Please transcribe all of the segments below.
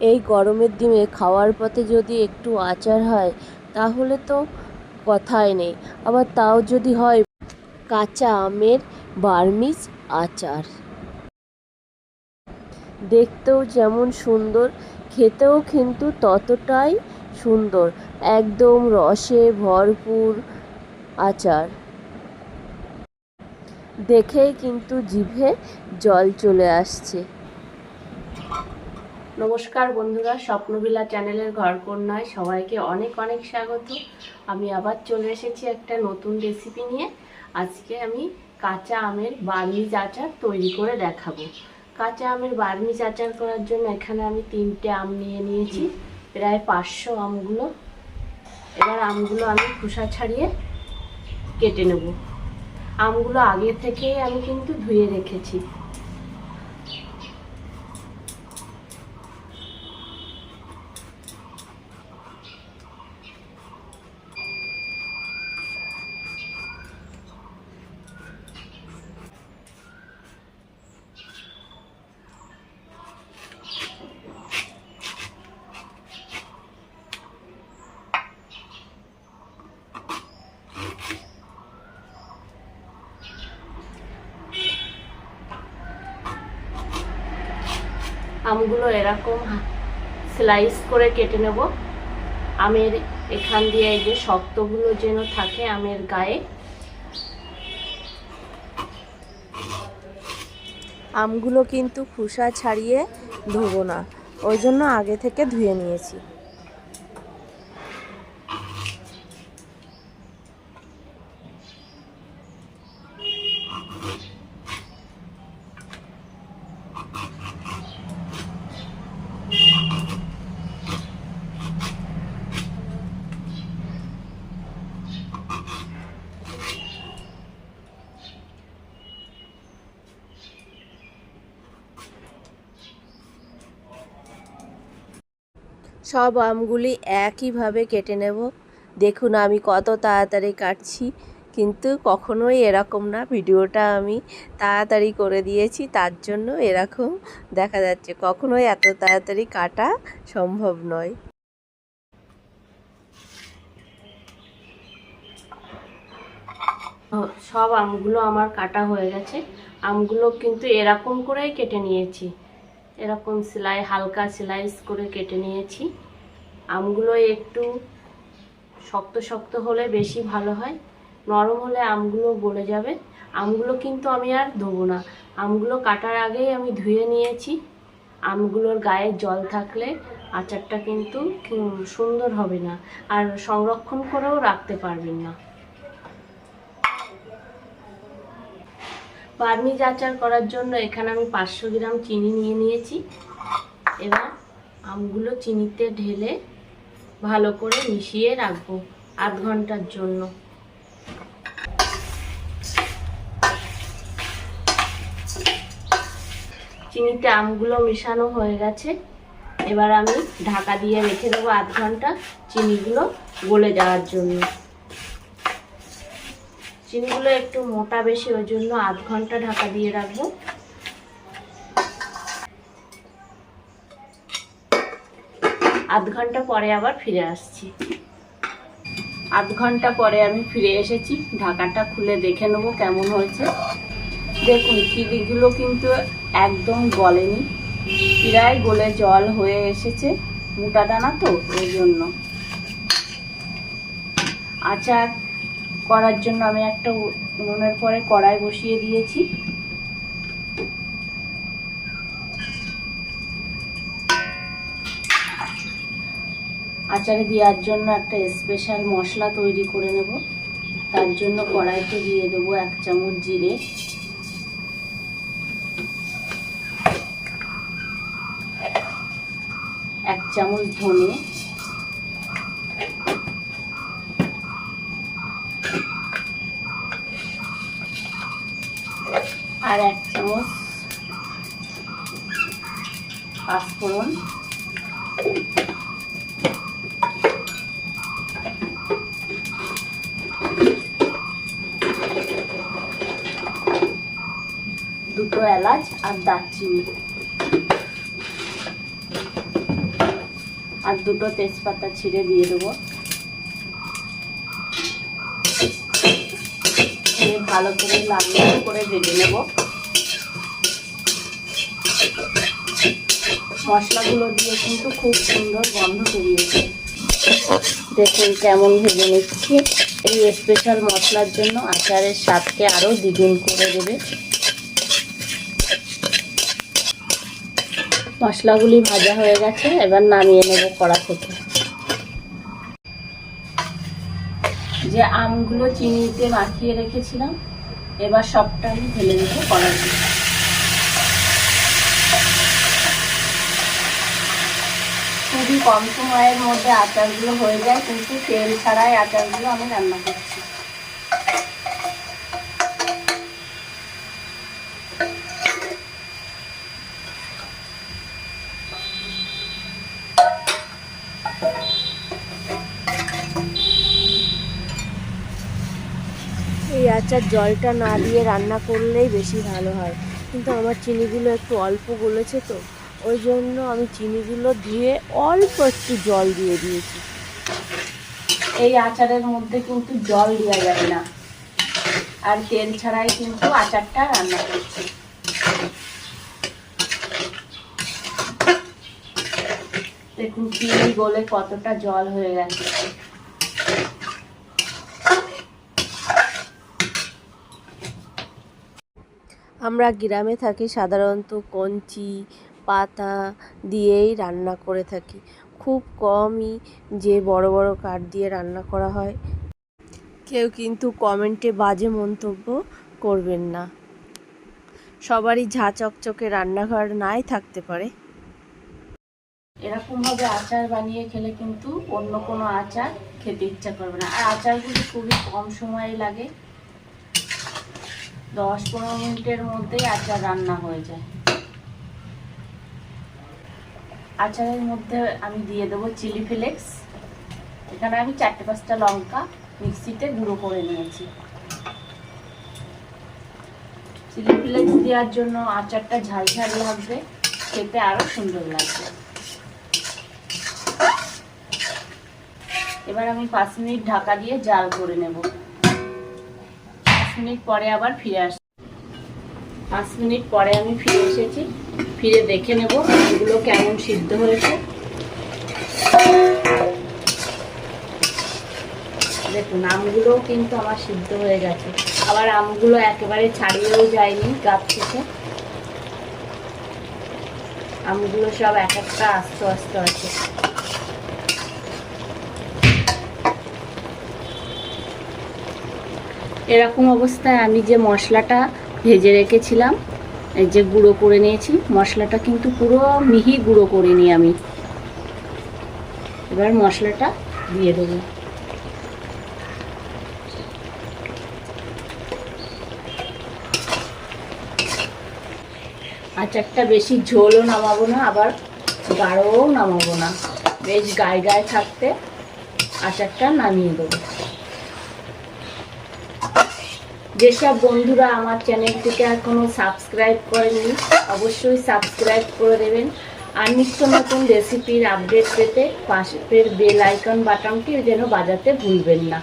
এই গরমের দিনে খাওয়ার পথে যদি একটু আচার হয়, তাহলে তো কথাই নেই। আবার তাও যদি হয় কাঁচা আমের বার্মিজ আচার। দেখতেও যেমন সুন্দর, খেতেও কিন্তু ততটাই সুন্দর, একদম রসে ভরপুর আচার। দেখেই কিন্তু জিভে জল চলে আসছে। নমস্কার বন্ধুরা, স্বপ্নবিলা চ্যানেলের ঘরকন্যায় সবাইকে অনেক অনেক স্বাগত। আমি আবার চলে এসেছি একটা নতুন রেসিপি নিয়ে। আজকে আমি কাঁচা আমের বার্মিজ আচার তৈরি করে দেখাবো। কাঁচা আমের বার্মিজ আচার করার জন্য এখানে আমি তিনটে আম নিয়ে নিয়েছি, প্রায় পাঁচশো আমগুলো। এবার আমগুলো আমি খোসা ছাড়িয়ে কেটে নেব। আমগুলো আগে থেকেই আমি কিন্তু ধুয়ে রেখেছি। আমগুলো এরকম স্লাইস করে কেটে নেব। আমের এখান দিয়ে এই যে শক্তগুলো যেন থাকে আমের গায়ে। আমগুলো কিন্তু খুসা ছাড়িয়ে ধোবো না, ওই জন্য আগে থেকে ধুয়ে নিয়েছি। সব আমগুলি একইভাবে কেটে নেব। দেখুন, আমি কত তাড়াতাড়ি কাটছি, কিন্তু কখনোই এরকম না। ভিডিওটা আমি তাড়াতাড়ি করে দিয়েছি, তার জন্য এরকম দেখা যাচ্ছে। কখনোই এত তাড়াতাড়ি কাটা সম্ভব নয়। সব আমগুলো আমার কাটা হয়ে গেছে। আমগুলো কিন্তু এরকম করেই কেটে নিয়েছি। এরকম সেলাই, হালকা সেলাইস করে কেটে নিয়েছি। আমগুলো একটু শক্ত শক্ত হলে বেশি ভালো হয়। নরম হলে আমগুলো গলে যাবে। আমগুলো কিন্তু আমি আর ধোবো না। আমগুলো কাটার আগেই আমি ধুয়ে নিয়েছি। আমগুলোর গায়ে জল থাকলে আচারটা কিন্তু সুন্দর হবে না। আর সংরক্ষণ করেও রাখতে পারবেন না। বার্মিজ আচার করার জন্য এখানে আমি পাঁচশো গ্রাম চিনি নিয়ে নিয়েছি। এবার আমগুলো চিনিতে ঢেলে ভালো করে মিশিয়ে রাখব আধ ঘণ্টার জন্য। চিনিতে আমগুলো মেশানো হয়ে গেছে। এবার আমি ঢাকা দিয়ে রেখে দেবো আধ ঘণ্টা চিনিগুলো গলে যাওয়ার জন্য। চিনিগুলো একটু মোটা বেশি, ওই জন্য আধ ঘণ্টা ঢাকা দিয়ে রাখব। আধ ঘণ্টা পরে আবার ফিরে আসছি। আধ ঘণ্টা পরে আমি ফিরে এসেছি। ঢাকাটা খুলে দেখে নেব কেমন হয়েছে। দেখুন, চিনিগুলো কিন্তু একদম গলেনি। প্রায় গলে জল হয়ে এসেছে, মোটা দানা তো, ওই জন্য। আচার করার জন্য আমি একটা উনুনের পরে কড়াই বসিয়ে দিয়েছি। আচারে দেওয়ার জন্য একটা স্পেশাল মশলা তৈরি করে নেব। তার জন্য কড়াইতে দিয়ে দেবো এক চামচ জিরে। এক চামচ ধনে। আর এক চামচ পাঁচফোড়ন দুটো এলাচ আর দারচিনি। আর দুটো তেজপাতা ছিঁড়ে দিয়ে দেবো। ভালো করে লাল করে ভেজে নেব। মশলাগুলো দিয়ে কিন্তু খুব সুন্দর গন্ধ বেরিয়েছে। দেখুন কেমন ভেজে নিচ্ছি। এই স্পেশাল মশলার জন্য আচারের স্বাদকে আরও দ্বিগুণ করে দেবে। মশলাগুলি ভাজা হয়ে গেছে, এবার নামিয়ে নেব কড়া থেকে। যে আমগুলো চিনিতে মাখিয়ে রেখেছিলাম, এবার সবটা আমি ঢেলে দেবো কড়াইতে খুবই কম সময়ের মধ্যে আচারগুলো হয়ে যায়, কিন্তু তেল ছাড়াই আচারগুলো আমি রান্না করছি। এই আচার জলটা না দিয়ে রান্না করলেই বেশি ভালো হয়। কিন্তু আমার চিনিগুলো একটু অল্প গলেছে তো। ওই জন্য আমি চিনিগুলো দিয়ে অল্প একটু জল দিয়ে দিয়েছি। এই আচারের মধ্যে কিন্তু জল দেওয়া যাবে না। আর তেল ছাড়াই কিন্তু আচারটা রান্না করছি। দেখুন চিনি গলে কতটা জল হয়ে গেছে। আমরা গ্রামে থাকি সাধারণত কঞ্চি পাতা দিয়েই রান্না করে থাকি। খুব কমই যে বড় বড় কাঠ দিয়ে রান্না করা হয়। কেউ কিন্তু কমেন্টে বাজে মন্তব্য করবেন না। সবারই ঝা চকচকে রান্নাঘর নাই থাকতে পারে। এরকমভাবে আচার বানিয়ে খেলে কিন্তু অন্য কোনো আচার খেতে ইচ্ছা করবে না। আর আচারগুলো খুবই কম সময় লাগে। দশ পনেরো মিনিটের মধ্যেই আচার রান্না হয়ে যায়। আচারের মধ্যে আমি দিয়ে দেবো চিলি ফ্লেক্স। এখানে আমি চারটে পাঁচটা লঙ্কা মিক্সিতে গুঁড়ো করে নিয়েছি। চিলি ফ্লেক্স দেওয়ার জন্য আচারটা ঝাল ঝাল লাগবে, খেতে আরও সুন্দর লাগবে। এবার আমি পাঁচ মিনিট ঢাকা দিয়ে জাল করে নেব। পাঁচ মিনিট পরে আবার ফিরে আস পাঁচ মিনিট পরে আমি ফিরে এসেছি। ফিরে দেখে নেব এগুলো কেমন সিদ্ধ হয়েছে। দেখুন, আমগুলোও কিন্তু আমার সিদ্ধ হয়ে গেছে। আবার আমগুলো একেবারে ছাড়িয়েও যায়নি গাছ থেকে। আমগুলো সব এক একটা আস্তে আস্তে আছে। এরকম অবস্থায় আমি যে মশলাটা ভেজে রেখেছিলাম। এই যে গুঁড়ো করে নিয়েছি। মশলাটা কিন্তু পুরো মিহি গুঁড়ো করিনি আমি। এবার মশলাটা দিয়ে দেবো। আচারটা বেশি ঝোলও নামাবো না, আবার গাঢ়ও নামাবো না। বেশ গায়ে গায়ে থাকতে আচারটা নামিয়ে দেবো। যেসব বন্ধুরা আমার চ্যানেলটিকে এখনও সাবস্ক্রাইব করেনি, অবশ্যই সাবস্ক্রাইব করে দেবেন। আর নিত্য নতুন রেসিপির আপডেট পেতে পাশের বেল আইকন বাটনটি যেন বাজাতে ভুলবেন না।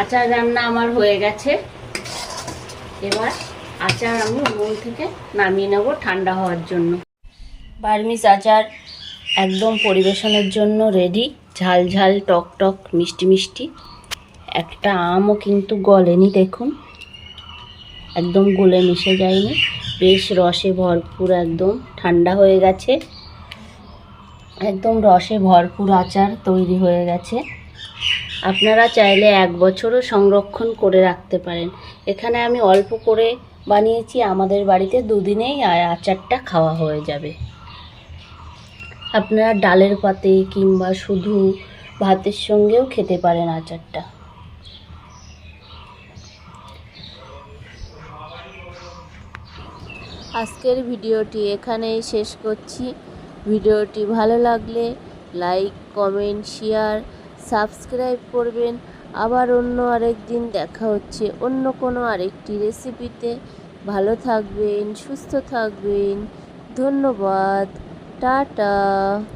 আচার রান্না আমার হয়ে গেছে। এবার আচার আমি উনুন থেকে নামিয়ে নেব ঠান্ডা হওয়ার জন্য। বার্মিস আচার একদম পরিবেশনের জন্য রেডি ঝাল ঝাল, টক টক, মিষ্টি মিষ্টি। একটা আমও কিন্তু গলেনি, দেখুন। একদম গলে মিশে যায়নি। বেশ রসে ভরপুর, একদম ঠান্ডা হয়ে গেছে। একদম রসে ভরপুর আচার তৈরি হয়ে গেছে। আপনারা চাইলে এক বছরও সংরক্ষণ করে রাখতে পারেন। এখানে আমি অল্প করে বানিয়েছি, আমাদের বাড়িতে দুদিনেই আচারটা খাওয়া হয়ে যাবে। আপনারা ডালের পাতে কিংবা শুধু ভাতের সঙ্গেও খেতে পারেন আচারটা। আজকের ভিডিওটি এখানেই শেষ করছি। ভিডিওটি ভালো লাগলে লাইক, কমেন্ট, শেয়ার, সাবস্ক্রাইব করবেন। আবার অন্য আরেক দিন দেখা হচ্ছে অন্য কোনো আরেকটি রেসিপিতে। ভালো থাকবেন, সুস্থ থাকবেন। ধন্যবাদ। 哒哒